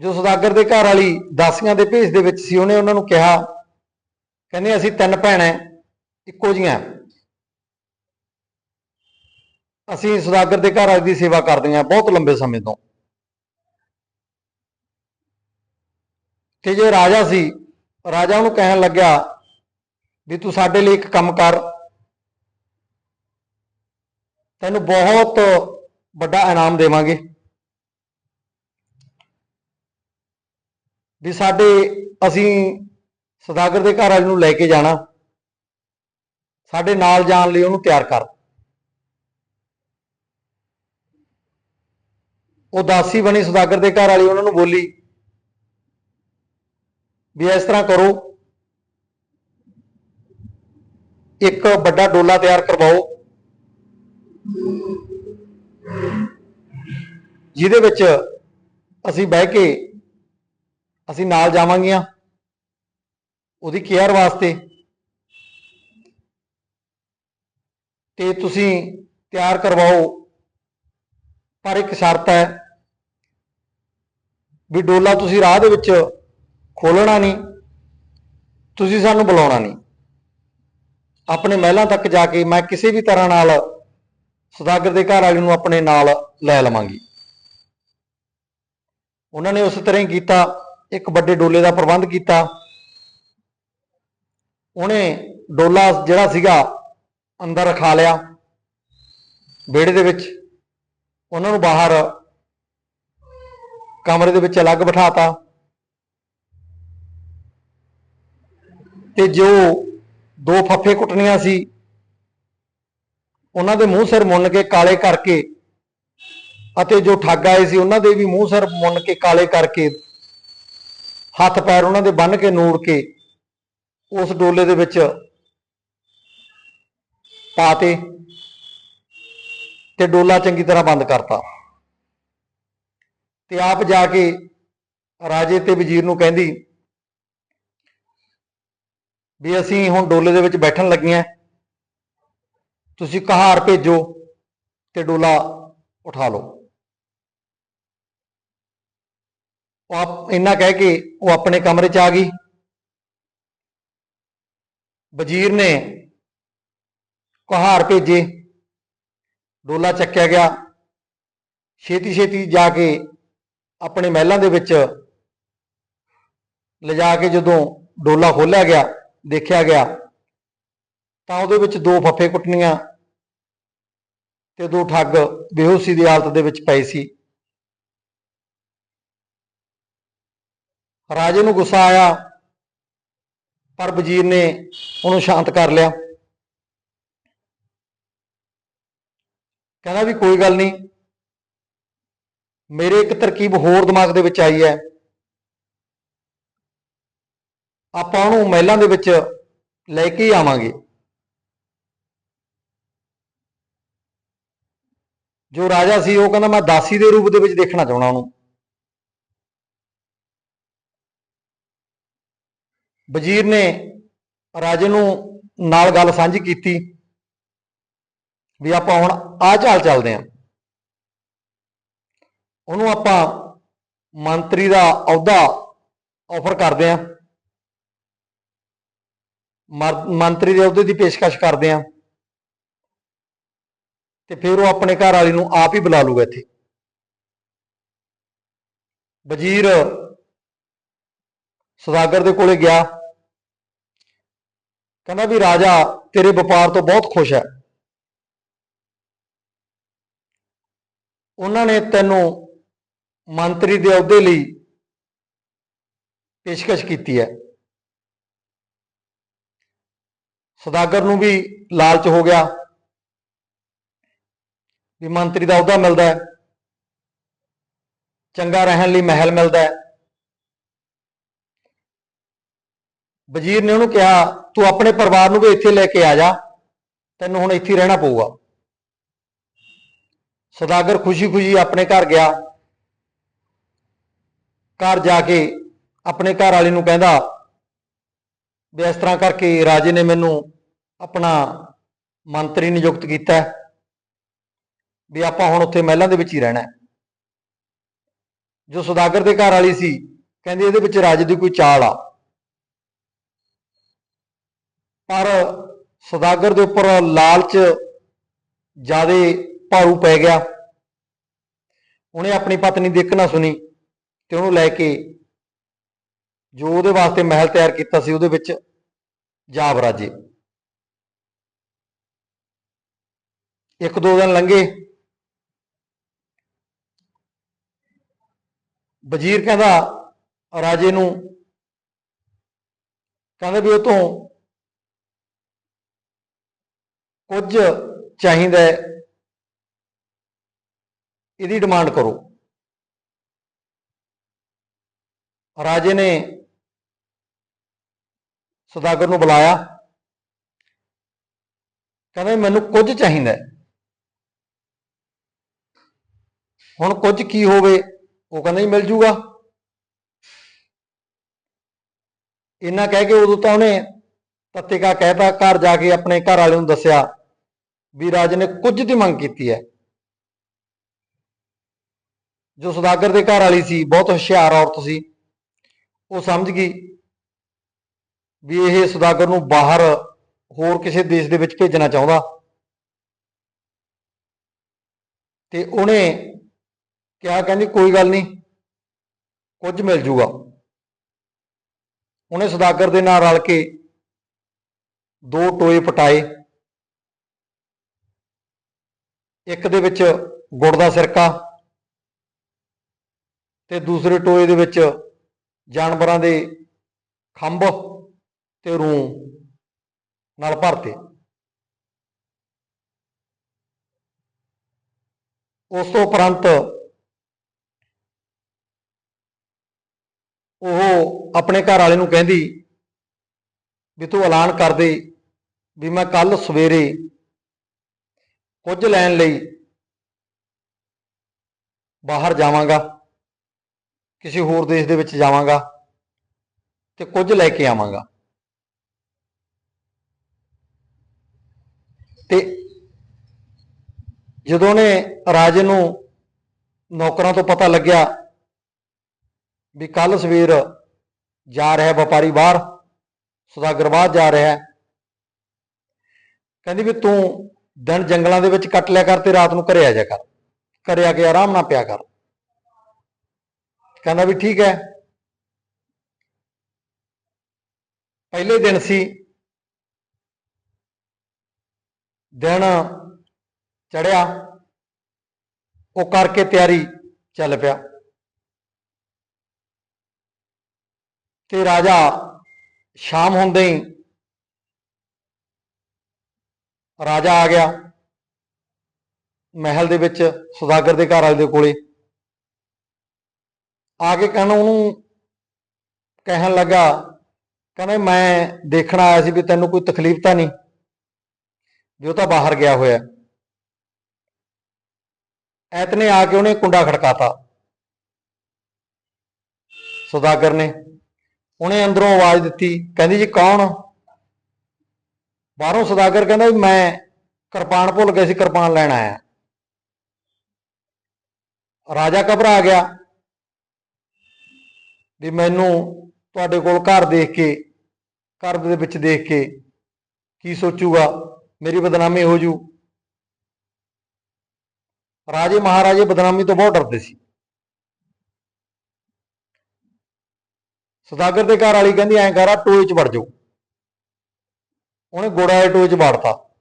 ਜੋ ਸੁਦਾਗਰ ਦੇ ਘਰ ਵਾਲੀ ਦਾਸੀਆਂ ਦੇ ਭੇਸ ਦੇ ਵਿੱਚ ਸੀ, ਉਹਨੇ ਉਹਨਾਂ ਨੂੰ ਕਿਹਾ, ਕਹਿੰਦੇ ਅਸੀਂ ਤਿੰਨ ਭੈਣਾਂ ਇੱਕੋ ਜੀਆਂ ਅਸੀਂ ਸੁਦਾਗਰ ਦੇ ਘਰ ਵਾਲੀ ਦੀ ਸੇਵਾ ਕਰਦੇ ਹਾਂ ਬਹੁਤ ਲੰਬੇ ਸਮੇਂ ਤੋਂ। ਤੇ ਜੇ ਰਾਜਾ ਸੀ, ਰਾਜਾ ਉਹਨੂੰ ਕਹਿਣ ਲੱਗਿਆ ਵੀ ਤੂੰ ਸਾਡੇ ਲਈ ਇੱਕ ਕੰਮ ਕਰ। ਤੈਨੂੰ ਬਹੁਤ ਵੱਡਾ ਇਨਾਮ ਦੇਵਾਂਗੇ। ਵੀ ਸਾਡੇ, ਅਸੀਂ ਸਦਾਗਰ ਦੇ ਘਰ ਵਾਲੇ ਨੂੰ ਲੈ ਕੇ ਜਾਣਾ। ਸਾਡੇ ਨਾਲ ਜਾਣ ਲਈ ਉਹਨੂੰ ਤਿਆਰ ਕਰ। ਉਹ ਦਾਸੀ ਬਣੀ ਸਦਾਗਰ ਦੇ ਘਰ ਵਾਲੀ ਉਹਨਾਂ ਨੂੰ ਬੋਲੀ ਵੀ ਇਸ ਤਰ੍ਹਾਂ ਕਰੋ। ਇੱਕ ਵੱਡਾ ਡੋਲਾ ਤਿਆਰ ਕਰਵਾਓ। ਜਿਹਦੇ ਵਿੱਚ ਅਸੀਂ ਬਹਿ ਕੇ ਅਸੀਂ ਨਾਲ ਜਾਵਾਂਗੀਆਂ ਉਹਦੀ ਕੇਅਰ ਵਾਸਤੇ। ਤੇ ਤੁਸੀਂ ਤਿਆਰ ਕਰਵਾਓ। ਪਰ ਇੱਕ ਸ਼ਰਤ ਹੈ ਵੀ ਡੋਲਾ ਤੁਸੀਂ ਰਾਹ ਦੇ ਵਿੱਚ ਖੋਲਣਾ ਨਹੀਂ, ਤੁਸੀਂ ਸਾਨੂੰ ਬੁਲਾਉਣਾ ਨਹੀਂ। ਆਪਣੇ ਮਹਿਲਾਂ ਤੱਕ ਜਾ ਕੇ ਮੈਂ ਕਿਸੇ ਵੀ ਤਰ੍ਹਾਂ ਨਾਲ ਸੁਦਾਗਰ ਦੇ ਘਰ ਵਾਲੇ ਨੂੰ ਆਪਣੇ ਨਾਲ ਲੈ ਲਵਾਂਗੀ। ਉਹਨਾਂ ਨੇ ਉਸ ਤਰ੍ਹਾਂ ਹੀ ਕੀਤਾ, ਇੱਕ ਵੱਡੇ ਡੋਲੇ ਦਾ ਪ੍ਰਬੰਧ ਕੀਤਾ। ਉਹਨੇ ਡੋਲਾ ਜਿਹੜਾ ਸੀਗਾ ਅੰਦਰ ਰਖਾ ਲਿਆ, ਵਿਹੜੇ ਦੇ ਵਿੱਚ। ਉਹਨਾਂ ਨੂੰ ਬਾਹਰ ਕਮਰੇ ਦੇ ਵਿੱਚ ਅਲੱਗ ਬਿਠਾਤਾ। ਤੇ ਜੋ ਦੋ ਫੱਫੇ ਕੁੱਟਣੀਆਂ ਸੀ, ਉਹਨਾਂ ਦੇ ਮੂੰਹ ਸਿਰ ਮੁੰਨ ਕੇ ਕਾਲੇ ਕਰਕੇ ਅਤੇ ਜੋ ਠੱਗ ਆਏ ਸੀ, ਉਹਨਾਂ ਦੇ ਵੀ ਮੂੰਹ ਸਿਰ ਮੁੰਨ ਕੇ ਕਾਲੇ ਕਰਕੇ ਹੱਥ ਪੈਰ ਉਹਨਾਂ ਦੇ ਬੰਨ ਕੇ ਨੂੜ ਕੇ ਉਸ ਡੋਲੇ ਦੇ ਵਿੱਚ ਪਾਤੇ ਤੇ ਡੋਲਾ ਚੰਗੀ ਤਰ੍ਹਾਂ ਬੰਦ ਕਰਤਾ। ਤੇ ਆਪ ਜਾ ਕੇ ਰਾਜੇ ਤੇ ਵਜ਼ੀਰ ਨੂੰ ਕਹਿੰਦੀ ਵੀ ਅਸੀਂ ਹੁਣ ਡੋਲੇ ਦੇ ਵਿੱਚ ਬੈਠਣ ਲੱਗੀਆਂ ਤੁਸੀਂ ਕਹਾਰ ਭੇਜੋ ਤੇ ਡੋਲਾ ਉਠਾ ਲਓ। ਉਹ ਆਪ ਇੰਨਾ ਕਹਿ ਕੇ ਉਹ ਆਪਣੇ ਕਮਰੇ 'ਚ ਆ ਗਈ। ਵਜ਼ੀਰ ਨੇ ਕਹਾਰ ਭੇਜੇ। ਡੋਲਾ ਚੱਕਿਆ ਗਿਆ। ਛੇਤੀ ਛੇਤੀ ਜਾ ਕੇ ਆਪਣੇ ਮਹਿਲਾਂ ਦੇ ਵਿੱਚ ਲਿਜਾ ਕੇ ਜਦੋਂ ਡੋਲਾ ਖੋਲਿਆ ਗਿਆ, ਦੇਖਿਆ ਗਿਆ, ਤਾਂ ਉਹਦੇ ਵਿੱਚ ਦੋ ਫੱਫੇ ਕੁੱਟਣੀਆਂ ਤੇ ਦੋ ਠੱਗ ਬੇਹੋਸ਼ੀ ਦੀ ਹਾਲਤ ਦੇ ਵਿੱਚ ਪਏ ਸੀ। ਰਾਜੇ ਨੂੰ ਗੁੱਸਾ ਆਇਆ, ਪਰ ਵਜ਼ੀਰ ਨੇ ਉਹਨੂੰ ਸ਼ਾਂਤ ਕਰ ਲਿਆ। ਕਹਿੰਦਾ ਵੀ ਕੋਈ ਗੱਲ ਨਹੀਂ ਮੇਰੇ ਇੱਕ ਤਰਕੀਬ ਹੋਰ ਦਿਮਾਗ ਦੇ ਵਿੱਚ ਆਈ ਹੈ। ਆਪਾਂ ਉਹਨੂੰ ਮਹਿਲਾਂ ਦੇ ਵਿੱਚ ਲੈ ਕੇ ਹੀ ਆਵਾਂਗੇ। ਜੋ ਰਾਜਾ ਸੀ, ਉਹ ਕਹਿੰਦਾ, ਮੈਂ ਦਾਸੀ ਦੇ ਰੂਪ ਦੇ ਵਿੱਚ ਦੇਖਣਾ ਚਾਹੁੰਦਾ ਉਹਨੂੰ। ਵਜ਼ੀਰ ਨੇ ਰਾਜੇ ਨੂੰ ਨਾਲ ਗੱਲ ਸਾਂਝੀ ਕੀਤੀ ਵੀ ਆਪਾਂ ਹੁਣ ਆ ਚਾਲ ਚੱਲਦੇ ਆਂ। ਉਹਨੂੰ ਆਪਾਂ ਮੰਤਰੀ ਦਾ ਅਹੁਦਾ ਆਫਰ ਕਰਦੇ ਆਂ ਮਰ- ਮੰਤਰੀ ਦੇ ਅਹੁਦੇ ਦੀ ਪੇਸ਼ਕਸ਼ ਕਰਦੇ ਆਂ ਤੇ ਫਿਰ ਉਹ ਆਪਣੇ ਘਰ ਵਾਲੀ ਨੂੰ ਆਪ ਹੀ ਬੁਲਾ ਲੂਗਾ ਇੱਥੇ। ਵਜ਼ੀਰ ਸੁਦਾਗਰ ਦੇ ਕੋਲੇ ਗਿਆ। ਕਹਿੰਦਾ ਵੀ ਰਾਜਾ, ਤੇਰੇ ਵਪਾਰ ਤੋਂ ਬਹੁਤ ਖੁਸ਼ ਹੈ। ਉਹਨਾਂ ਨੇ ਤੈਨੂੰ ਮੰਤਰੀ ਦੇ ਅਹੁਦੇ ਲਈ ਪੇਸ਼ਕਸ਼ ਕੀਤੀ ਹੈ। ਸੁਦਾਗਰ ਨੂੰ ਵੀ ਲਾਲਚ ਹੋ ਗਿਆ ਵੀ ਮੰਤਰੀ ਦਾ ਅਹੁਦਾ ਮਿਲਦਾ ਹੈ। ਚੰਗਾ ਰਹਿਣ ਲਈ ਮਹਿਲ ਮਿਲਦਾ ਹੈ। ਵਜ਼ੀਰ ਨੇ ਉਹਨੂੰ ਕਿਹਾ, ਤੂੰ ਆਪਣੇ ਪਰਿਵਾਰ ਨੂੰ ਵੀ ਇੱਥੇ ਲੈ ਕੇ ਆ ਜਾ, ਤੈਨੂੰ ਹੁਣ ਇੱਥੇ ਰਹਿਣਾ ਪਊਗਾ। ਸੌਦਾਗਰ ਖੁਸ਼ੀ-ਖੁਸ਼ੀ ਆਪਣੇ ਘਰ ਗਿਆ। ਘਰ ਜਾ ਕੇ ਆਪਣੇ ਘਰ ਵਾਲੇ ਨੂੰ ਕਹਿੰਦਾ ਵੀ ਇਸ ਤਰ੍ਹਾਂ ਕਰਕੇ ਰਾਜੇ ਨੇ ਮੈਨੂੰ ਆਪਣਾ ਮੰਤਰੀ ਨਿਯੁਕਤ ਕੀਤਾ ਵੀ ਆਪਾਂ ਹੁਣ ਉੱਥੇ ਮਹਿਲਾਂ ਦੇ ਵਿੱਚ ਹੀ ਰਹਿਣਾ ਜੋ ਸੌਦਾਗਰ ਦੇ ਘਰ ਵਾਲੀ ਸੀ, ਕਹਿੰਦੀ ਇਹਦੇ ਵਿੱਚ ਰਾਜੇ ਦੀ ਕੋਈ ਚਾਲ ਆ। ਪਰ ਸੌਦਾਗਰ ਦੇ ਉੱਪਰ ਲਾਲਚ ਜਿਆਦੇ ਭਾਰੂ ਪੈ ਗਿਆ। ਉਹਨੇ ਆਪਣੀ ਪਤਨੀ ਦੀ ਇੱਕ ਨਾ ਸੁਣੀ। ਤੇ ਉਹਨੂੰ ਲੈ ਕੇ ਜੋ ਉਹਦੇ ਵਾਸਤੇ ਮਹਿਲ ਤਿਆਰ ਕੀਤਾ ਸੀ, ਉਹਦੇ ਵਿੱਚ ਜਾ ਵਰਾਜੇ। ਇੱਕ ਦੋ ਦਿਨ ਲੰਘੇ। ਵਜ਼ੀਰ ਕਹਿੰਦਾ, ਰਾਜੇ ਨੂੰ ਕਹਿੰਦਾ ਵੀ ਉਹ ਤੋਂ ਕੁਝ ਚਾਹੀਦਾ ਇਹਦੀ ਡਿਮਾਂਡ ਕਰੋ। ਰਾਜੇ ਨੇ ਸੌਦਾਗਰ ਨੂੰ ਬੁਲਾਇਆ। ਕਹਿੰਦਾ ਮੈਨੂੰ ਕੁਝ ਚਾਹੀਦਾ ਹੁਣ ਕੁਝ ਕੀ ਹੋਵੇ, ਉਹ ਕਹਿੰਦਾ ਜੀ ਮਿਲ ਜੂਗਾ। ਇਹਨਾਂ ਕਹਿ ਕੇ ਉਦੋਂ ਤਾਂ ਉਹਨੇ ਤੱਤੇ ਤੱਤੇਕਾ ਕਹਿਤਾ ਘਰ ਜਾ ਕੇ ਆਪਣੇ ਘਰ ਵਾਲੇ ਨੂੰ ਦੱਸਿਆ ਵੀ ਰਾਜੇ ਨੇ ਕੁਝ ਦੀ ਮੰਗ ਕੀਤੀ ਹੈ। ਜੋ ਸੌਦਾਗਰ ਦੇ ਘਰ ਵਾਲੀ ਸੀ, ਬਹੁਤ ਹੁਸ਼ਿਆਰ ਔਰਤ ਸੀ। ਉਹ ਸਮਝ ਗਈ ਵੀ ਇਹ ਸੌਦਾਗਰ ਨੂੰ ਬਾਹਰ ਹੋਰ ਕਿਸੇ ਦੇਸ਼ ਦੇ ਵਿੱਚ ਭੇਜਣਾ ਚਾਹੁੰਦਾ। ਤੇ ਉਹਨੇ ਕਿਹਾ, ਕਹਿੰਦੀ, ਕੋਈ ਗੱਲ ਨਹੀਂ, ਕੁਝ ਮਿਲ ਜੂਗਾ। ਉਹਨੇ ਸੌਦਾਗਰ ਦੇ ਨਾਲ ਰਲ ਕੇ ਦੋ ਟੋਏ ਪਟਾਏ। ਇੱਕ ਦੇ ਵਿੱਚ ਗੁੜ ਦਾ ਸਿਰਕਾ ਤੇ ਦੂਸਰੇ ਟੋਏ ਦੇ ਵਿੱਚ ਜਾਨਵਰਾਂ ਦੇ ਖੰਭ ਤੇ ਰੂੰ ਨਾਲ ਭਰਤੇ ਉਸ ਤੋਂ ਉਪਰੰਤ ਉਹ ਆਪਣੇ ਘਰ ਵਾਲੇ ਨੂੰ ਕਹਿੰਦੀ ਵੀ ਤੂੰ ਐਲਾਨ ਕਰ ਦੇ ਵੀ ਮੈਂ ਕੱਲ ਸਵੇਰੇ ਕੁਝ ਲੈਣ ਲਈ ਬਾਹਰ ਜਾਵਾਂਗਾ। ਕਿਸੇ ਹੋਰ ਦੇਸ਼ ਦੇ ਵਿੱਚ ਜਾਵਾਂਗਾ ਤੇ ਕੁਝ ਲੈ ਕੇ ਆਵਾਂਗਾ। ਤੇ ਜਦੋਂ ਨੇ ਰਾਜੇ ਨੂੰ ਨੌਕਰਾਂ ਤੋਂ ਪਤਾ ਲੱਗਿਆ ਵੀ ਕੱਲ ਸਵੇਰ ਜਾ ਰਿਹਾ ਵਪਾਰੀ ਬਾਹਰ, ਸੌਦਾਗਰ ਬਾਹਰ ਜਾ ਰਿਹਾ ਕਹਿੰਦੀ ਵੀ ਤੂੰ ਦਿਨ ਜੰਗਲਾਂ ਦੇ ਵਿੱਚ ਕੱਟ ਲਿਆ ਕਰ ਤੇ ਰਾਤ ਨੂੰ ਘਰੇ ਆ ਜਾ ਕਰ। ਘਰੇ ਆ ਕੇ ਆਰਾਮ ਨਾਲ ਪਿਆ ਕਰ। ਕਹਿੰਦਾ ਵੀ ਠੀਕ ਹੈ। ਪਹਿਲੇ ਦਿਨ ਸੀ। ਦਿਨ ਚੜਿਆ। ਉਹ ਕਰਕੇ ਤਿਆਰੀ ਚੱਲ ਪਿਆ। ਤੇ ਰਾਜਾ ਸ਼ਾਮ ਹੁੰਦੇ ਹੀ ਰਾਜਾ ਆ ਗਿਆ। ਮਹਿਲ ਦੇ ਵਿੱਚ ਸੁਦਾਗਰ ਦੇ ਘਰ ਵਾਲੇ ਦੇ ਕੋਲੇ। ਆ ਕੇ ਕਹਿੰਦਾ ਉਹਨੂੰ ਕਹਿਣ ਲੱਗਾ, ਕਹਿੰਦਾ ਮੈਂ ਦੇਖਣ ਆਇਆ ਸੀ ਵੀ ਤੈਨੂੰ ਕੋਈ ਤਕਲੀਫ ਤਾਂ ਨਹੀਂ, ਵੀ ਉਹ ਤਾਂ ਬਾਹਰ ਗਿਆ ਹੋਇਆ। ਹੈ। ਐਤਨੇ ਆ ਕੇ ਉਹਨੇ ਕੁੰਡਾ ਖੜਕਾਤਾ। ਸੁਦਾਗਰ ਨੇ ਉਹਨੇ ਅੰਦਰੋਂ ਆਵਾਜ਼ ਦਿੱਤੀ, ਕਹਿੰਦੀ ਜੀ ਕੌਣ? ਬਾਹਰੋਂ ਸੁਦਾਗਰ ਕਹਿੰਦਾ ਵੀ ਮੈਂ ਕਿਰਪਾਨ ਭੁੱਲ ਗਿਆ ਸੀ, ਕਿਰਪਾਨ ਲੈਣ ਆਇਆ। ਰਾਜਾ ਘਬਰਾ ਗਿਆ। ਵੀ ਮੈਨੂੰ ਤੁਹਾਡੇ ਕੋਲ ਘਰ ਦੇਖ ਕੇ, ਘਰ ਦੇ ਵਿੱਚ ਦੇਖ ਕੇ ਕੀ ਸੋਚੂਗਾ? ਮੇਰੀ ਬਦਨਾਮੀ ਹੋ ਜੂ। ਰਾਜੇ ਮਹਾਰਾਜੇ ਬਦਨਾਮੀ ਤੋਂ ਬਹੁਤ ਡਰਦੇ ਸੀ। ਸੁਦਾਗਰ ਦੇ ਘਰ ਵਾਲੀ ਕਹਿੰਦੀ, ਐਂ ਕਰਾ ਟੋਏ 'ਚ ਵੜ ਜਾਓ। ਉਹਨੇ ਗੋੜਾ ਦੇ ਟੋਏ 'ਚ ਵੜਤਾ।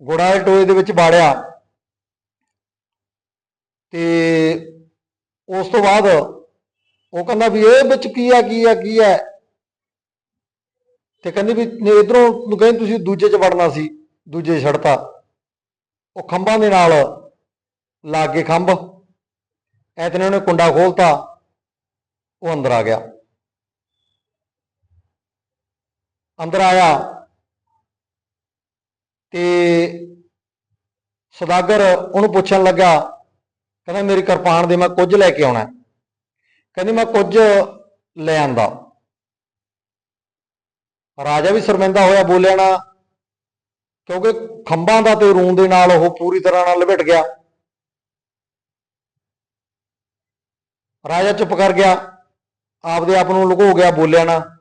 ਗੋੜਾ ਦੇ ਟੋਏ ਦੇ ਵਿੱਚ ਵਾੜਿਆ ਤੇ ਉਸ ਤੋਂ ਬਾਅਦ ਉਹ ਕਹਿੰਦਾ ਵੀ ਇਹ ਵਿੱਚ ਕੀ ਆ ਕੀ ਆ ਕੀ ਆ? ਤੇ ਕਹਿੰਦੀ ਵੀ ਇਧਰੋਂ ਕਹਿੰਦੀ ਤੁਸੀਂ ਦੂਜੇ 'ਚ ਵੜਨਾ ਸੀ, ਦੂਜੇ 'ਚ ਛੱਡਤਾ ਉਹ ਖੰਭਾਂ ਦੇ ਨਾਲ ਲਾਗੇ ਖੰਭ। ਐਤਨੇ ਉਹਨੇ ਕੁੰਡਾ ਖੋਲਤਾ, ਉਹ ਅੰਦਰ ਆ ਗਿਆ। ਅੰਦਰ ਆਇਆ ਤੇ ਸੌਦਾਗਰ ਉਹਨੂੰ ਪੁੱਛਣ ਲੱਗਾ ਕਹਿੰਦਾ ਮੇਰੀ ਕਿਰਪਾਨ ਦੇ ਮੈਂ ਕੁਝ ਲੈ ਕੇ ਆਉਣਾ। ਕਹਿੰਦੀ ਮੈਂ ਕੁਝ ਲੈ ਆਂਦਾ। ਰਾਜਾ ਵੀ ਸ਼ਰਮਿੰਦਾ ਹੋਇਆ, ਬੋਲਿਆ ਨਾ, ਕਿਉਂਕਿ ਖੰਭਾਂ ਦਾ ਤੇ ਰੂੰ ਦੇ ਨਾਲ ਉਹ ਪੂਰੀ ਤਰ੍ਹਾਂ ਨਾਲ ਲਪਟ ਗਿਆ। ਰਾਜਾ ਚੁੱਪ ਕਰ ਗਿਆ, ਆਪਦੇ ਆਪ ਨੂੰ ਲੁਕੋ ਗਿਆ, ਬੋਲਿਆ ਨਾ,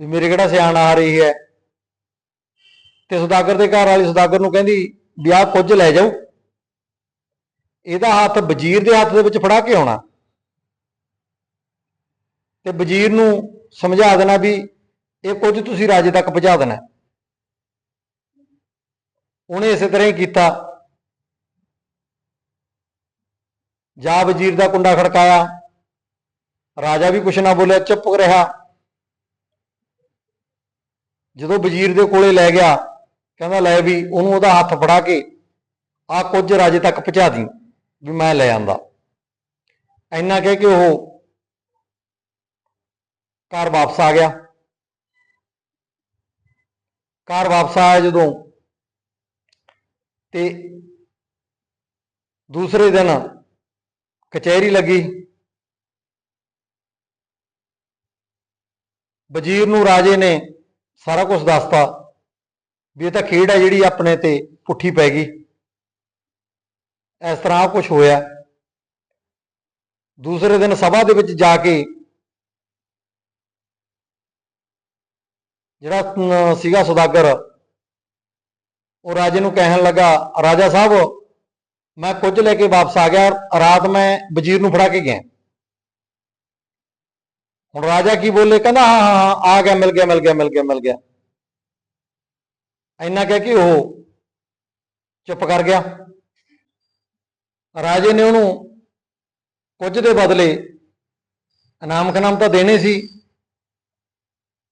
ਵੀ ਮੇਰੇ ਕਿਹੜਾ ਸਿਆਣ ਆ ਰਹੀ ਹੈ? ਤੇ ਸੁਦਾਗਰ ਦੇ ਘਰ ਵਾਲੀ ਸੁਦਾਗਰ ਨੂੰ ਕਹਿੰਦੀ ਵਿਆਹ ਆਹ ਕੁਝ ਲੈ ਜਾਓ ਇਹਦਾ ਹੱਥ ਵਜ਼ੀਰ ਦੇ ਹੱਥ ਦੇ ਵਿੱਚ ਫੜਾ ਕੇ ਆਉਣਾ। ਤੇ ਵਜ਼ੀਰ ਨੂੰ ਸਮਝਾ ਦੇਣਾ ਵੀ ਇਹ ਕੁਝ ਤੁਸੀਂ ਰਾਜੇ ਤੱਕ ਪਹੁੰਚਾ ਦੇਣਾ। ਉਹਨੇ ਇਸੇ ਤਰ੍ਹਾਂ ਹੀ ਕੀਤਾ। ਜਾ ਵਜ਼ੀਰ ਦਾ ਕੁੰਡਾ ਖੜਕਾਇਆ। ਰਾਜਾ ਵੀ ਕੁਛ ਨਾ ਬੋਲਿਆ, ਚੁੱਪ ਰਿਹਾ। ਜਦੋਂ ਵਜ਼ੀਰ ਦੇ ਕੋਲੇ ਲੈ ਗਿਆ, ਕਹਿੰਦਾ ਲੈ ਵੀ ਉਹਨੂੰ ਉਹਦਾ ਹੱਥ ਫੜਾ ਕੇ ਆ ਕੁਝ ਰਾਜੇ ਤੱਕ ਪਹੁੰਚਾ ਦੀ। ਵੀ ਮੈਂ ਲੈ ਆਂਦਾ। ਇੰਨਾ ਕਹਿ ਕੇ ਉਹ ਘਰ ਵਾਪਸ ਆ ਗਿਆ। ਘਰ ਵਾਪਸ ਆਇਆ ਜਦੋਂ ਤੇ ਦੂਸਰੇ ਦਿਨ ਕਚਹਿਰੀ ਲੱਗੀ। ਵਜ਼ੀਰ ਨੂੰ ਰਾਜੇ ਨੇ ਸਾਰਾ ਕੁਝ ਦੱਸਤਾ ਵੀ ਇਹ ਤਾਂ ਖੇਡ ਹੈ ਜਿਹੜੀ ਆਪਣੇ ਤੇ ਪੁੱਠੀ ਪੈ ਗਈ। ਇਸ ਤਰ੍ਹਾਂ ਕੁਝ ਹੋਇਆ। ਦੂਸਰੇ ਦਿਨ ਸਭਾ ਦੇ ਵਿੱਚ ਜਾ ਕੇ ਜਿਹੜਾ ਅਮ, ਸੀਗਾ ਸੁਦਾਗਰ ਉਹ ਰਾਜੇ ਨੂੰ ਕਹਿਣ ਲੱਗਾ ਰਾਜਾ ਸਾਹਿਬ ਮੈਂ ਕੁਝ ਲੈ ਕੇ ਵਾਪਸ ਆ ਗਿਆ ਰਾਤ ਮੈਂ ਵਜ਼ੀਰ ਨੂੰ ਫੜਾ ਕੇ ਗਿਆ। ਹੁਣ ਰਾਜਾ ਕੀ ਬੋਲੇ? ਕਹਿੰਦਾ ਹਾਂ ਹਾਂ ਹਾਂ ਆ ਗਿਆ ਮਿਲ ਗਿਆ ਮਿਲ ਗਿਆ ਮਿਲ ਗਿਆ ਮਿਲ ਗਿਆ। ਇੰਨਾ ਕਹਿ ਕੇ ਉਹ ਚੁੱਪ ਕਰ ਗਿਆ। ਰਾਜੇ ਨੇ ਉਹਨੂੰ ਕੁਝ ਦੇ ਬਦਲੇ ਇਨਾਮ ਖਨਾਮ ਤਾਂ ਦੇਣੇ ਸੀ,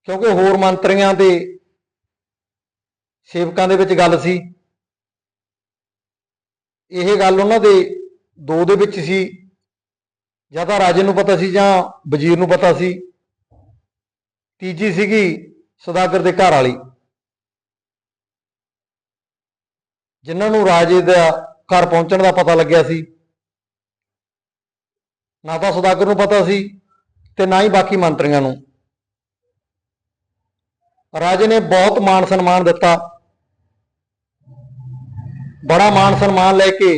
ਕਿਉਂਕਿ ਹੋਰ ਮੰਤਰੀਆਂ ਦੇ ਸੇਵਕਾਂ ਦੇ ਵਿੱਚ ਗੱਲ ਸੀ। ਇਹ ਗੱਲ ਉਹਨਾਂ ਦੇ ਦੋ ਦੇ ਵਿੱਚ ਸੀ। ਜਾਂ ਤਾਂ ਰਾਜੇ ਨੂੰ ਪਤਾ ਸੀ ਜਾਂ ਵਜ਼ੀਰ ਨੂੰ ਪਤਾ ਸੀ। ਤੀਜੀ ਸੀਗੀ ਸੌਦਾਗਰ ਦੇ ਘਰ ਵਾਲੀ। ਜਿਨ੍ਹਾਂ ਨੂੰ ਰਾਜੇ ਦਾ ਘਰ ਪਹੁੰਚਣ ਦਾ ਪਤਾ ਲੱਗਿਆ ਸੀ। ਨਾ ਤਾਂ ਸੌਦਾਗਰ ਨੂੰ ਪਤਾ ਸੀ ਤੇ ਨਾ ਹੀ ਬਾਕੀ ਮੰਤਰੀਆਂ ਨੂੰ। ਰਾਜੇ ਨੇ ਬਹੁਤ ਮਾਣ ਸਨਮਾਨ ਦਿੱਤਾ। ਬੜਾ ਮਾਣ ਸਨਮਾਨ ਲੈ ਕੇ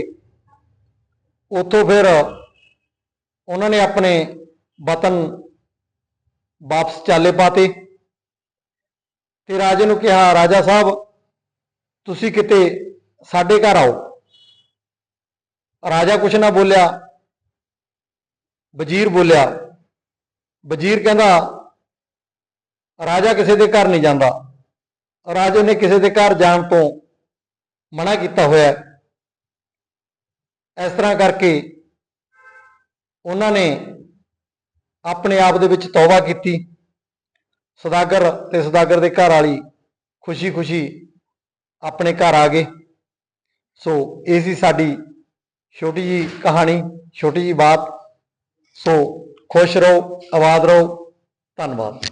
ਉੱਥੋਂ ਫਿਰ ਉਹਨਾਂ ਨੇ ਆਪਣੇ ਵਤਨ ਵਾਪਸ ਚਾਲੇ ਪਾਤੇ ਤੇ ਰਾਜੇ ਨੂੰ ਕਿਹਾ, ਰਾਜਾ ਸਾਹਿਬ, ਤੁਸੀਂ ਕਿਤੇ ਸਾਡੇ ਘਰ ਆਓ। ਰਾਜਾ ਕੁਛ ਨਾ ਬੋਲਿਆ, ਵਜ਼ੀਰ ਬੋਲਿਆ। ਵਜ਼ੀਰ ਕਹਿੰਦਾ, ਰਾਜਾ ਕਿਸੇ ਦੇ ਘਰ ਨਹੀਂ ਜਾਂਦਾ। ਰਾਜੇ ਨੇ ਕਿਸੇ ਦੇ ਘਰ ਜਾਣ ਤੋਂ ਮਨਾ ਕੀਤਾ ਹੋਇਆ ਇਸ ਤਰ੍ਹਾਂ ਕਰਕੇ ਉਹਨਾਂ ਨੇ ਆਪਣੇ ਆਪ ਦੇ ਵਿੱਚ ਤੌਬਾ ਕੀਤੀ। ਸੌਦਾਗਰ ਤੇ ਸੌਦਾਗਰ ਦੇ ਘਰ ਵਾਲੀ ਖੁਸ਼ੀ-ਖੁਸ਼ੀ ਆਪਣੇ ਘਰ ਆ ਗਏ। ਸੋ ਇਹ ਸੀ ਸਾਡੀ ਛੋਟੀ ਜੀ ਕਹਾਣੀ ਛੋਟੀ ਜੀ ਬਾਤ। ਸੋ ਖੁਸ਼ ਰਹੋ ਆਬਾਦ ਰਹੋ। ਧੰਨਵਾਦ।